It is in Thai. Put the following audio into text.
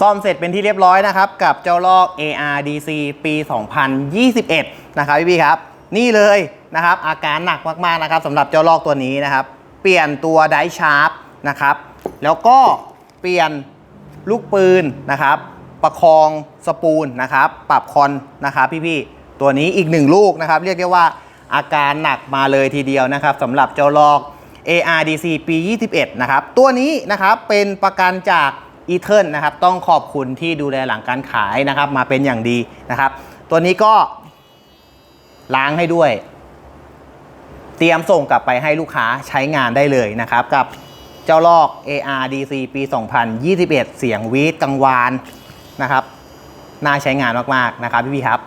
ซ่อมเสร็จเป็นที่เรียบร้อยนะครับ กับเจ้าลอก ARDC ปี 2021 นะครับพี่ๆครับ นี่เลยนะครับอาการหนักมากๆนะครับสำหรับเจ้าลอกตัวนี้นะครับ เปลี่ยนตัวไดชาร์ปนะครับ แล้วก็เปลี่ยนลูกปืนนะครับ ประคองสปูลนะครับ ปรับคอนนะครับพี่ๆตัวนี้อีกหนึ่งลูกนะครับ เรียกได้ว่าอาการหนักมาเลยทีเดียวนะครับสำหรับเจ้าลอก ARDC ปี 21 นะครับ ตัวนี้นะครับเป็นประกันจาก อีเทิลนะครับต้องขอบคุณที่ดูแลหลังการขายนะครับ มาเป็นอย่างดีนะครับ ตัวนี้ก็ล้างให้ด้วย เตรียมส่งกลับไปให้ลูกค้าใช้งานได้เลยนะครับ กับเจ้าลอก ARDC ปี 2021 เสียงวีดกังวานนะครับ น่าใช้งานมาก ๆ นะครับพี่พี่ครับ